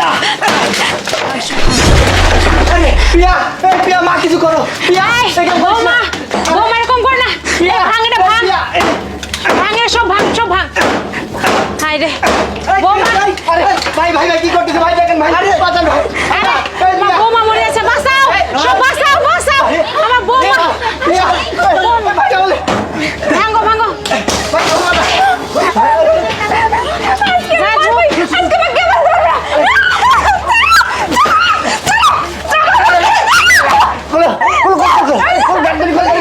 পিয়া পিয়া এই পিয়া মা কিছু করো। পিয়া এই, এখানে বসো। বৌমা বৌমা এরকম কর না। এই, ভাঙ এটা ভাঙ। পিয়া, এই, ভাঙ এটা সব ভাঙ সব ভাঙ। হাই রে এই, বৌমা। এই, আরে, ভাই ভাই ভাই কি করতেছে? ভাই দেখেন ভাই বাঁচান ভাই। আরে, এই, আমার পিয়া, বৌমা মরে আছে বাঁচাও সব বাঁচাও বাঁচাও আমার বৌমা পিয়া, এই, এই, ভাই, বলে, ভাঙো ভাঙো ভাই, বৌমা, রাজু আজকে আমাকে বলে, বলে, বলে, বলে, বলে, ডাক্তারি, ডাক্তারি,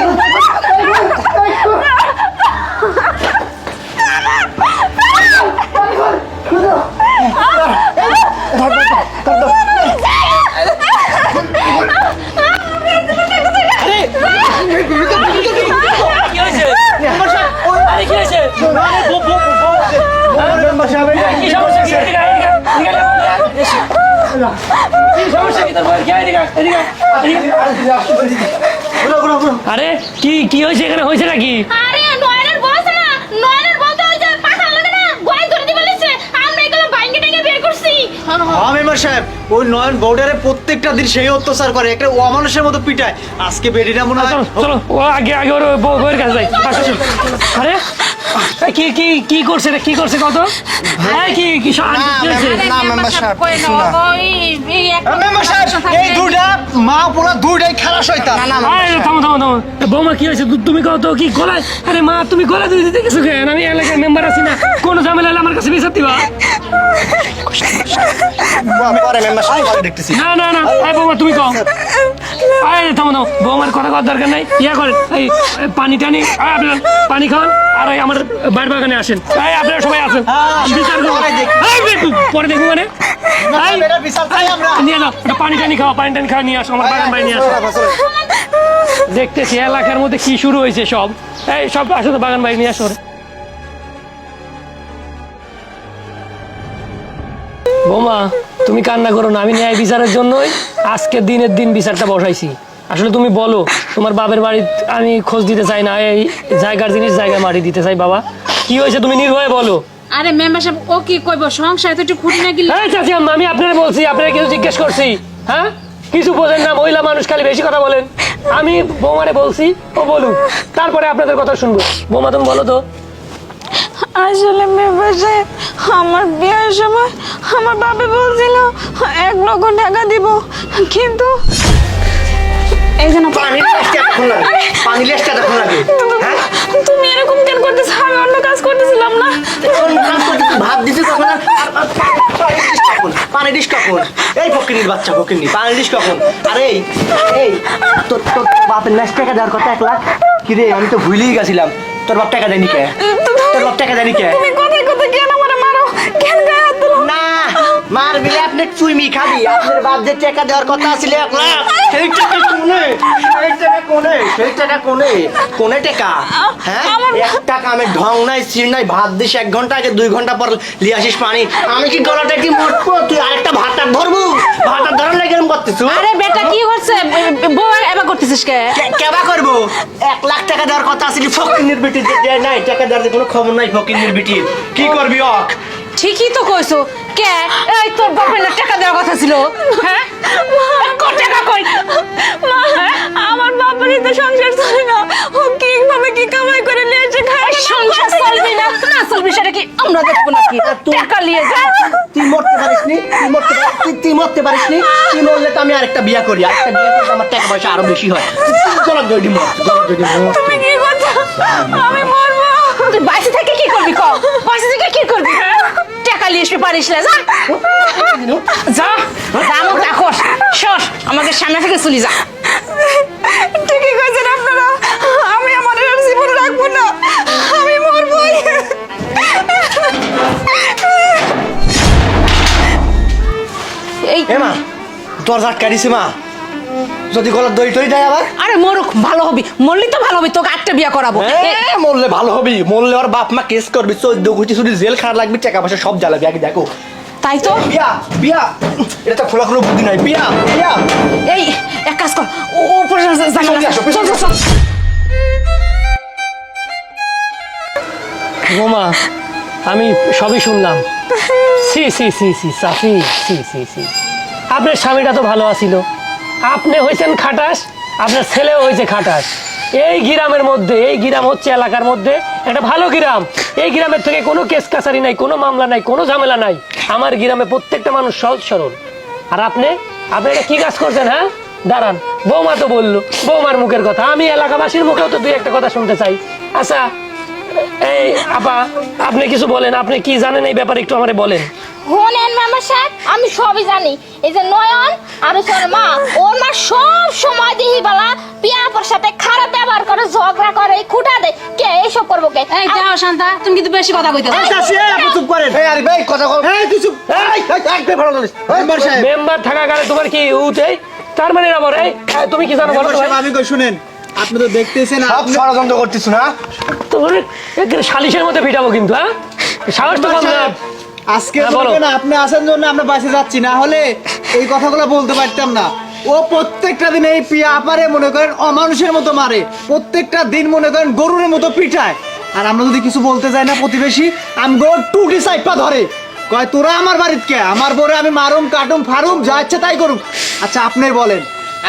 কি হয়েছে আরে কি হয়েছে মেম্বার সাহেব, এই, কি সমস্যা কি এদিকে আয়, এদিকে আয়, এদিকে আয়। কি সমস্যা কি তোর বউয়ের? কি আয়, এদিকে আয়, এদিকে আয়, এদিকে আয়। ঘুরো, ঘুরো, ঘুরো। আরে কি কি হয়েছে এখানে? হয়েছে নাকি? আরে নয়নের বস না নয়নের বস ওই যে পাঠান লাগে না গোয়াল ধরে দিয়ে বলেছে আমরা এগুলো বাইঙ্গে টেঙ্গে বের করছি। হ্যাঁ মেম্বার সাহেব ওই নয়ন বর্ডারে প্রত্যেকটা দিন সেই অত্যাচার করে একটা অমানুষের মতো পিটায়। আজকে বেডিটা মনে হয় চলো ও আগে আগে ওর বউয়ের কাছে যাই। আরে কি কি কি করছে রে? কি করছে কত? এই কি কি সা- কি হয়েছে? না মেম্বার সাহেব কই কিছু নাও না। ওই এই একটা মেম্বার সাহেব এই দুটা মা পুরো দুইটাই খারাপ শয়তান। আরে, থামো থামো থামো। বৌমা কি হয়েছে? তুমি কত কি গলায়? আরে মা তুমি গলায় ধরে দিতে গেছো কেন? আমি এলাকার মেম্বার আছি না। কোনো ঝামেলা হলে আমার কাছে বিচার দিবা? না না না। বৌমা তুমি কও। আরে থামো থামো বৌমার কথা করার দরকার নাই ইয়া করেন এই পানি টানি আপনারা পানি আর এই আমার বাড়ি বাগানে আসেন এই আপনারা সবাই আসেন বিচার। পরে দেখুন, মানে নিয়ে একটা পানি টানি পানি টানি খাওয়া নিয়ে আসো আমার বাগান বাড়ি নিয়ে আসো দেখতেছি এলাকার মধ্যে কি শুরু হয়েছে সব এই সব আসো তো বাগান বাড়ি নিয়ে আসো বোমা তুমি কান্না করো না আমি ন্যায় বিচারের জন্যই আজকে দিনের দিন বিচারটা বসাইছি আসলে তুমি বলো তোমার বাপের বাড়ি আমি খোঁজ দিতে চাই না এই জায়গার জিনিস জায়গায় মারি দিতে চাই বাবা। কি হয়েছে তুমি নির্ভয়ে বলো। আরে মেম্বার সাহেব ও কি কইব সংসার তো একটু খুঁটি না গেলে হ্যাঁ চাচি আম্মা, আমি আপনারা বলছি আপনারা কিছু জিজ্ঞেস করছি হ্যাঁ? কিছু বোঝেন না মহিলা মানুষ খালি বেশি কথা বলেন। আমি বৌমারে বলছি ও বলুক তারপরে আপনাদের কথা শুনব। বৌমা তুমি বলো তো। আসলে মেম্বার সাহেব আমার বিয়ের সময় আমার বাবা বলছিল এক লক্ষ টাকা দিব কিন্তু এই জন্য পানি লেসটা লাগে। পানি লেসটা লাগে। হ্যাঁ? তুমি এরকম কেন করতেছ? আমি অন্য কাজ করতেছিলাম না। কাজ আর- আর- আর পানি কখন? এই ফকিনির বাচ্চা ফকিনি পানি কখন? আরে এই তোর তোর বাপের ন্যাস টাকা দেওয়ার কথা এক লাখ? কি রে আমি তো ভুলেই গেছিলাম। তোর বাপ টাকা দেয়নি কে? তোর বাপ টাকা দেয়নি কে? তুমি কোথায় কোথায় কেন মার বিলে আপনি চুইমি খাবি। আপনার বাপ যে টাকা দেওয়ার কথা ছিল এক লাখ সেই টাকা কোনে? সেই টাকা কোনে? সেই টাকা কোনে? কোনে টাকা? হ্যাঁ? এক টাকা আমি ঢং নাই নাই ভাত দিস এক ঘণ্টা আগে দুই ঘণ্টা পর লিয়ে আসিস পানি। আমি কি গলাটা কি মরবো? তুই আরেকটা ভাতটা ধরবো? ভাতটা ধরার লাগে এরকম করতেছ? আরে বেটা কি করছে বউ এবার করতেছিস কে? কেবা করব? এক লাখ টাকা দেওয়ার কথা আছিল ফকিনের বিটি দেয় নাই টাকা দেওয়ার কোনো খবর নাই ফকিনের বিটি কি করবি অক? ঠিকই তো কইছো। কে? এই তোর বাপের না টাকা দেওয়ার কথা ছিল। হ্যাঁ? কত টাকা কই? মা আমার বাবারই তো সংসার চলে না। ও কীভাবে কি কামাই করে নিয়ে এসে খায় সংসার চলবি না। না চলবি সেটা কি? আমরা দেখব নাকি? টাকা নিয়ে যা। তুই মরতে পারিস নি? তুই মরতে পারিস তুই তুই মরতে পারিস নি? তুই মরলে তো আমি আরেকটা বিয়া করি। আরেকটা বিয়া করলে আমার টাকা পয়সা আরও বেশি হয়। চলো জয়ডি মর চলো জয়ডি মর। তুমি কি করছ? আমি মরবো। তুই বাইসে থেকে কি করবি কম বাইসে থেকে কি করবি? হ্যাঁ? পারিস না যা। যা দামও রাখোস। শোস আমাকে সামনে থেকে চলি যা। ঠিকই কইছেন আপনারা আমি আমার আর জীবন রাখব না আমি মরবই। এই মা দরজা কাটিছে মা। যদি গলার দই টই দেয় আবার? আরে মরুক ভালো হবি। মরলি তো ভালো হবি তোকে আটটা বিয়া করাবো। এ- এ, মরলে ভালো হবি। মরলে ওর বাপ মা কেস করবি চোদ্দ কোটি শুধু জেল খারাপ লাগবে টাকা পয়সা সব জ্বালাবি। আগে দেখো। তাই তো? বিয়া বিয়া। এটা তো খোলা খোলা বুদ্ধি নাই। বিয়া বিয়া। এই এক কাজ কর। ও উপরে যা- যা- পেছনে আসো, চল চল। চল বোমা আমি সবই শুনলাম। সি সি সি সি সাফি সি সি সি। আপনার স্বামীটা তো ভালো আছিল। আপনি হয়েছেন খাটাস, আপনার ছেলেও হয়েছে খাটাস। এই গ্রামের মধ্যে, এই গ্রাম হচ্ছে এলাকার মধ্যে একটা ভালো গ্রাম। এই গ্রামের থেকে কোনো কেস কাছারি নাই, কোনো মামলা নাই, কোনো ঝামেলা নাই। আমার গ্রামে প্রত্যেকটা মানুষ সহজ সরল। আর আপনি আপনি এটা কি কাজ করছেন হ্যাঁ? দাঁড়ান, বৌমা তো বলল, বৌমার মুখের কথা। আমি এলাকাবাসীর মুখেও তো দুই একটা কথা শুনতে চাই। আচ্ছা এই আপা, আপনি কিছু বলেন, আপনি কি জানেন এই ব্যাপারে একটু আমারে বলেন। হোনেন মেম্বার সাহেব আমি সবই জানি। এই যে নয়ন আর ওর মা ওর মা সব সময় দিহি বেলা পিয়াপর সাথে খারাপ ব্যবহার করে ঝগড়া করে খুঁটা দেয়। কে এইসব করব কে? এই যাও শান্তা তুমি কিন্তু বেশি কথা কইতে এই চাচি, এই আপনি চুপ করেন। এই আরে ভাই কথা কও। এই তুই চুপ। এই একদম ভালো লাগিস মেম্বার সাহেব। মেম্বার থাকাকালে তোমার কি উঠে তার মানে না এই, তুমি কি জানো বলো আমি কই শুনেন আপনি তো দেখতেছেন সব ষড়যন্ত্র করতেছ না তোমার একেবারে সালিশের মধ্যে ফিটাবো কিন্তু হ্যাঁ? সাহস তো কম না। আজকে হ্যাঁ। বলবেন আপনি আসার জন্য আমরা বাসে যাচ্ছি না হলে এই কথাগুলো বলতে পারতাম না। ও প্রত্যেকটা দিন এই পিয়া আপারে মনে করেন অমানুষের মতো মারে। প্রত্যেকটা দিন মনে করেন গরুর মতো পিটায়। আর আমরা যদি কিছু বলতে যাই না প্রতিবেশী আমি গো টুটি সাইপা ধরে। কয় তোরা আমার বাড়িতে কে? আমার বউরে আমি মারুম কাটুম ফারুম যা ইচ্ছে তাই করুম আচ্ছা আপনি বলেন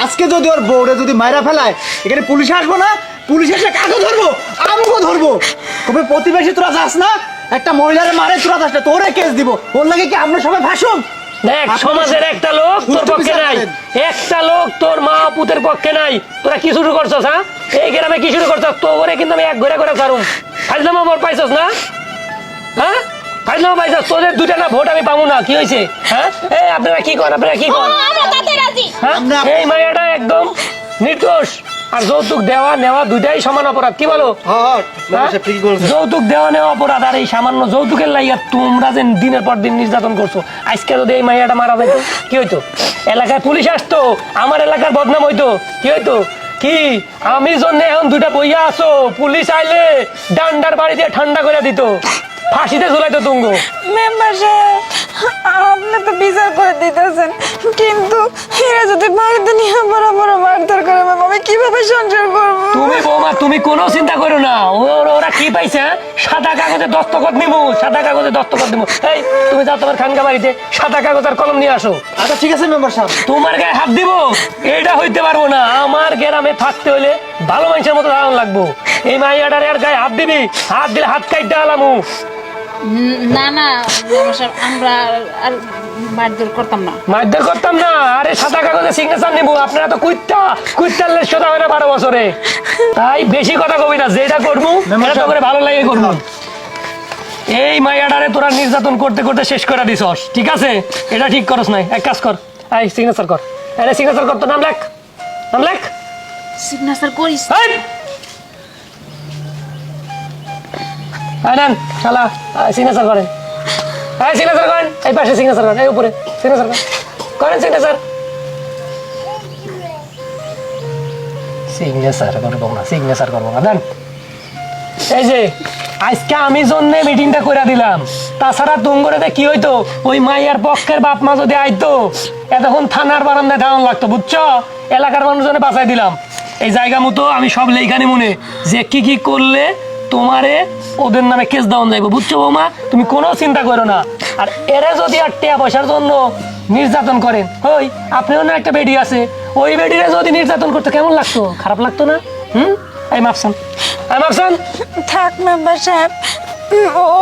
আজকে যদি ওর বউরে যদি মাইরা ফেলায় এখানে পুলিশ আসব না? পুলিশ এসে কাকে ধরবো? আমগো ধরবো। তবে প্রতিবেশী তোরা যাস না? একটা মহিলার মারে তোরা না তোরে কেস দিব। ওর লাগে কি আমরা সবাই ভাসুন? দেখ সমাজের একটা লোক তোর পক্ষে নাই। একটা লোক তোর মা পুতের পক্ষে নাই। তোরা কি শুরু করছস হ্যাঁ? এই গ্রামে কি শুরু করছস? তো ওরে কিন্তু আমি এক ঘরে করে ছাড়ুম। ফাইজলামা মোর পাইছস না? হ্যাঁ? ফাইজলামা পাইছস? তোদের দুটা না ভোট আমি পাবো না। কি হয়েছে হ্যাঁ? এই আপনারা কি করেন? আপনারা কি ও, করেন আমরা হ্যাঁ? আমরা- এই মাইয়াটা একদম নির্দোষ। আর যৌতুক দেওয়া নেওয়া দুইটাই সমান অপরাধ কি বলো? হ্যাঁ? হ্যাঁ? যৌতুক দেওয়া নেওয়া অপরাধ আর এই সামান্য যৌতুকের লাইয়া তোমরা যে দিনের পর দিন নির্যাতন করছ আজকে যদি এই মাইয়াটা মারা যাইতো কি হইতো? এলাকায় পুলিশ আসতো আমার এলাকার বদনাম হইতো কি হইতো? কি? আমি জন্য এখন দুটা বইয়া আছো পুলিশ আইলে ডান্ডার বাড়ি দিয়ে ঠান্ডা করে দিত ফাঁসিতে ঝুলাইতো তুঙ্গ। মেম্বার আপনি তো বিচার করে দিতেছেন। কিন্তু এরা যদি বাড়িতে নিয়ে বড় বড় মারধর করে আমি কীভাবে সংসার করব? তুমি বৌমা তুমি কোনো চিন্তা করো না। ওরা ওরা কি পাইছে হ্যাঁ? সাদা কাগজে দস্তখত নিবো সাদা কাগজে দস্তখত নিবো এই তুমি যাও তোমার খানকা বাড়িতে সাদা কাগজ আর কলম নিয়ে আসো। আচ্ছা ঠিক আছে মেম্বার সাহেব। তোমার গায়ে হাত দিব? এটা হইতে পারব না। আমার গ্রামে থাকতে হলে ভালো মানুষের মতো দাঁড়ানো লাগবো। এই মাইয়াটার আর গায়ে হাত দিবি? হাত দিলে হাত কাইটা আলামু। না না মেম্বার আমরা আর মারধর করতাম না। মারধর করতাম না আরে সাদা কাগজে সিগনেচার নিবো আপনারা তো কুইত্তা কুইত্তার লেস সোজা হয় না বারো বছরে। তাই বেশি কথা কবি না যেটা করব এটা করে ভালো লাগে করব। এই মাইয়াটারে তোরা নির্যাতন করতে করতে শেষ করে দিছস ঠিক আছে? এটা ঠিক করস নাই এক কাজ কর। সিগনেচার কর। আরে সিগনেচার কর তো নাম লেখ নাম লেখ। সিগনেচার করিস। শালা, সিগনেচার করেন। এই সিগনেচার করেন এই পাশে সিগনেচার করেন এই উপরে সিগনেচার করেন। করেন সিগনেচার সিগনেচার করব না সিগনেচার করব না দেন। এই যে আজকে আমি জন্য মিটিংটা করে দিলাম। তাছাড়া তুঙ্গরেতে কি হইতো? ওই মাইয়ার পক্ষের বাপ মা যদি আইতো এতক্ষণ থানার বারান্দায় দাঁড়ানো লাগতো বুঝছ? এলাকার মানুষজনে বাঁচাই দিলাম। এই জায়গা মতো আমি সব লেখানি মনে যে কি কি করলে তোমারে ওদের নামে কেস দেওয়া যাইব। বুঝছ বৌমা? তুমি কোনো চিন্তা করো না। আর এরা যদি আর টেয়া পয়সার জন্য নির্যাতন করেন ওই আপনিও না একটা বেডি আছে ওই বেডিরে যদি নির্যাতন করতে কেমন লাগতো? খারাপ লাগতো না? হুম? এই মাপসান এই মাপসান থাক মেম্বার সাহেব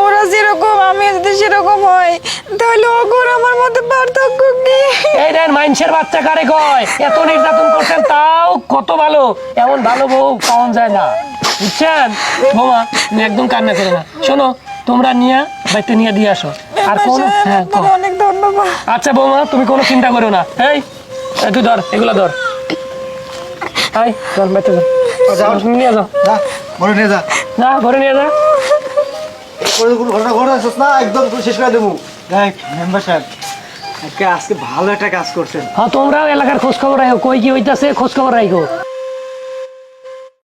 ওরা যেরকম আমি যদি সেরকম হয় তাহলে ওগর আমার মধ্যে পার্থক্য কি? এই দেন মাইনসের বাচ্চা কারে কয়? এত নির্যাতন করছেন তাও কত ভালো? এমন ভালো বউ পাওয়া যায় না। বুঝছেন? বৌমা তুমি একদম কান্না করো না। শোনো তোমরা নিয়ে বাড়িতে নিয়ে দিয়ে আসো। আর কোন হ্যাঁ অনেক ধন্যবাদ। আচ্ছা বৌমা তুমি কোনো চিন্তা করো না। এই এই তুই ধর এগুলো ধর। আই ধর বাড়িতে ধর। নিয়ে যাও। যা নিয়ে যা। না ঘরে নিয়ে যা। ঘটনা ঘটনা না একদম শেষ করে দেবো। দেখ মেম্বার সাহেব আজকে আজকে ভালো একটা কাজ করছেন। হ্যাঁ তোমরাও এলাকার খোঁজ খবর রাখো কই কি হইতাছে খোঁজ খবর রাখো